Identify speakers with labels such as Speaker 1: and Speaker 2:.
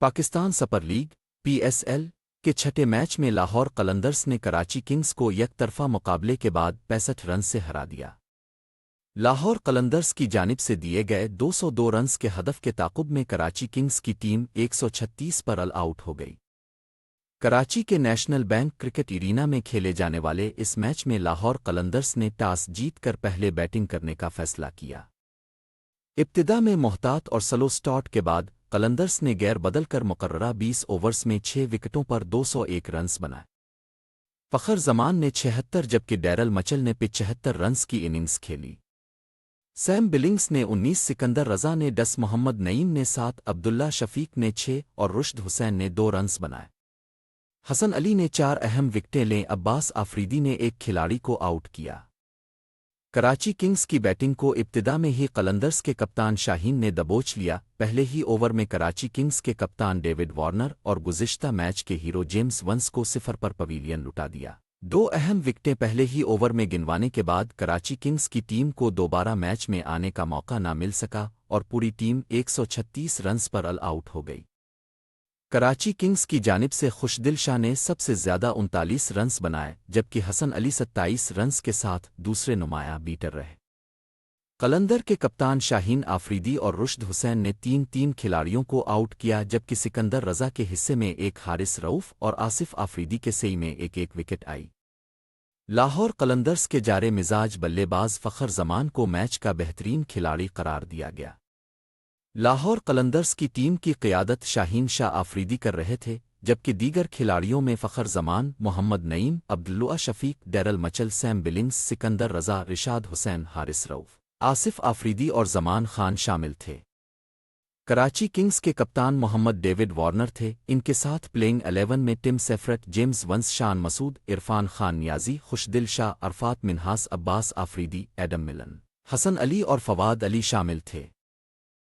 Speaker 1: पाकिस्तान सपर league, PSL, के छठे match में लाहौर कलंदर्स ने कराची किंग्स को यकतरफा मुकाबले के बाद पैंसठ रन से हरा दिया। लाहौर कलंदर्स की जानिब से दिए गए 202 रन्स के हदफ के ताकुब में कराची किंग्स की टीम 136 पर ऑल आउट हो गई। कराची के नेशनल बैंक क्रिकेट इरीना में खेले जाने वाले इस मैच में लाहौर कलंदर्स ने टास जीतकर पहले बैटिंग करने का फैसला किया। इब्तिदा में मोहतात और सलो स्टॉट के बाद कलंदर्स ने गैर बदल कर मुकर्रा बीस ओवर्स में छह विकेटों पर 201 रन्स बनाए। फ़खर जमान ने छिहत्तर, जबकि डैरल मचल ने पिचहत्तर रन्स की इनिंग्स खेली। सैम बिलिंग्स ने 19 सिकंदर रजा ने दस, मोहम्मद नईम ने सात, अब्दुल्ला शफीक ने छह और रुश्द हुसैन ने दो रन्स बनाए। हसन अली ने चार अहम विकटें लें, अब्बास आफरीदी ने एक खिलाड़ी को आउट किया। कराची किंग्स की बैटिंग को इब्तिदा में ही कलंदर्स के कप्तान शाहीन ने दबोच लिया, पहले ही ओवर में कराची किंग्स के कप्तान डेविड वार्नर और गुजिश्ता मैच के हीरो जेम्स वंस को सिफर पर पवेलियन लुटा दिया। दो अहम विकटें पहले ही ओवर में गिनवाने के बाद कराची किंग्स की टीम को दोबारा मैच में आने का मौका न मिल सका और पूरी टीम 136 रन्स पर ऑल आउट हो गई। कराची किंग्स की जानिब से खुशदिल शाह ने सबसे ज़्यादा उनतालीस रन्स बनाए, जबकि हसन अली सत्ताईस रन्स के साथ दूसरे नुमाया बीटर रहे। कलंदर के कप्तान शाहीन आफरीदी और रुश्द हुसैन ने तीन तीन खिलाड़ियों को आउट किया, जबकि सिकंदर रजा के हिस्से में एक हारिस रऊफ और आसिफ आफरीदी के सई में एक एक विकेट आई। लाहौर कलंदर्स के जारे मिजाज बल्लेबाज फ़खर जमान को मैच का बेहतरीन खिलाड़ी करार दिया गया। लाहौर कलंदर्स की टीम की क़ियादत शाहीन शाह आफरीदी कर रहे थे, जबकि दीगर खिलाड़ियों में Fakhar Zaman Mohammad Naeem Abdullah Shafique, Daryl Mitchell, Sam Billings, Sikandar Raza, Rishad Hossain, Haris Rauf, Asif Afridi और जमान खान शामिल थे। कराची किंग्स के कप्तान मोहम्मद डेविड वार्नर थे, इनके साथ प्लेइंग एलेवन में Tim Seifert James Vince, Shan Masood, Irfan Khan Niazi, Khushdil Shah, Arafat Minhas, Abbas Afridi, Adam Milne, Hasan Ali और फवाद अली शामिल थे।